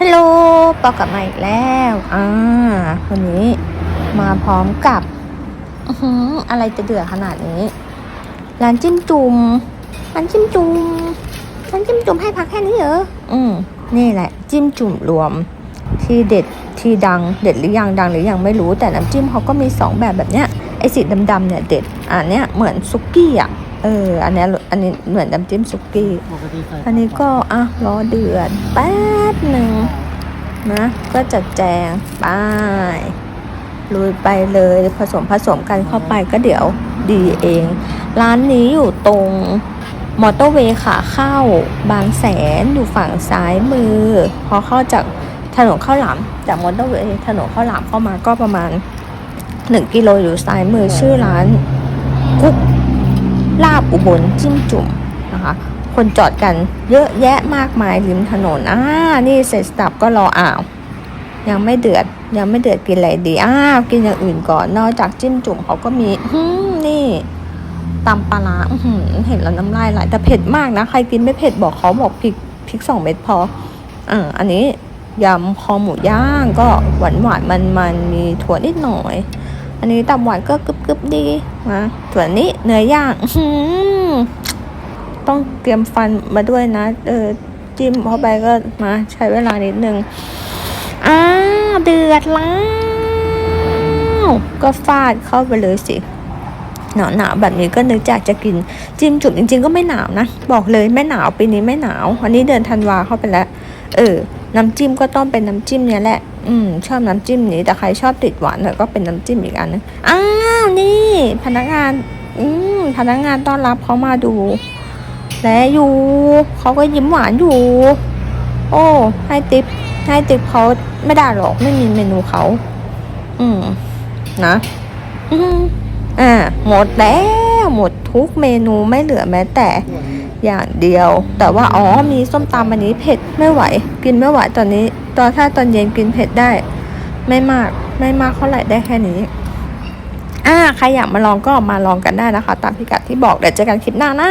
ฮัลโหลปอกลับมาอีกแล้ว อ่า วันนี้มาพร้อมกับอือหืออะไรจะเดือดขนาดนี้ ร้านจิ้มจุ่ม ร้านจิ้มจุ่ม ร้านจิ้มจุ่มให้พักแค่นี้เหรอ อืม นี่แหละ จิ้มจุ่มรวม ที่เด็ด ที่ดัง เด็ดหรือยังดังหรือยังไม่รู้ แต่น้ำจิ้มเขาก็มีสองแบบแบบเนี้ย ไอสีดำๆเนี่ยเด็ด อันเนี้ยเหมือนซุกี้อะ เออ อันเนี้ยอันนี้เหมือนน้ำจิ้มซุกี้ปกติใส่อันนี้ก็อะรอเดือดแป๊บหนึ่งนะ ก็จัดแจงไปลุยไปเลยผสมผสมกันเข้าไปก็เดี๋ยวดีเอง ร้านนี้อยู่ตรงมอเตอร์เวย์ขาเข้าบางแสนอยู่ฝั่งซ้ายมือ พอเข้าจากถนนข้าวหลามจากมอเตอร์เวย์ถนนข้าวหลามเข้ามาก็ประมาณ 1 กิโลอยู่ซ้ายมือชื่อร้านกุ๊ก ลาบอุบลจิ้มจุ่มนะคะ คนจอดกันเยอะแยะมากมายริมถนนอ่านี่เสร็จสับก็รออ่าว ยังไม่เดือดยังไม่เดือดกินอะไรดีอ้าวกินอย่างอื่นก่อนนอกจากจิ้มจุ่มเขาก็มีนี่ตำปลาร้าอื้อหือเห็นแล้วน้ำลายไหลแต่เผ็ดมากนะ ใครกินไม่เผ็ดบอกเขาบอกพริกพริกสองเม็ดพออ่าอันนี้ยำคอหมูย่างก็หวานหวานมันมันมีถั่วนิดหน่อย อันนี้ตับหวานก็กรึบกรึบดีนะส่วนนี้เนื้อย่างต้องเตรียมฟันมาด้วยนะ เออจิ้มเข้าไปก็มาใช้เวลานิดนึงอ้าวเดือดแล้วก็ฟาดเข้าไปเลยสิหนาวหนาวแบบนี้ก็นึกจากจะกินจิ้มจุ่มจริง ๆ ก็ไม่หนาวนะ บอกเลยไม่หนาวปีนี้ไม่หนาว วันนี้เดือนธันวาเข้าไปแล้ว เออ น้ำจิ้มก็ต้องเป็นน้ำจิ้มเนี้ยแหละ อืมชอบน้ำจิ้มนี้ แต่ใครชอบติดหวานหน่อยก็เป็นน้ำจิ้มอีกอันนึงอ้าวนี่ พนักงาน อืมพนักงานต้อนรับเขามาดู และอยู่เขาก็ยิ้มหวานอยู่ โอ้ให้ติปให้ติปเขาไม่ได้หรอกไม่มีเมนูเขาอืม นะ อืมอ่าหมดแล้ว หมดทุกเมนูไม่เหลือแม้แต่ อย่างเดียว แต่ว่าอ๋อมีส้มตำอันนี้เผ็ดไม่ไหว กินไม่ไหวตอนนี้ ตอนถ้าตอนเย็นกินเผ็ดได้ ไม่มากไม่มากเท่าไหร่ได้แค่นี้อ่าใครอยากมาลองก็มาลองกันได้นะคะ ตามพิกัดที่บอกเดี๋ยวเจอกันคลิปหน้านะ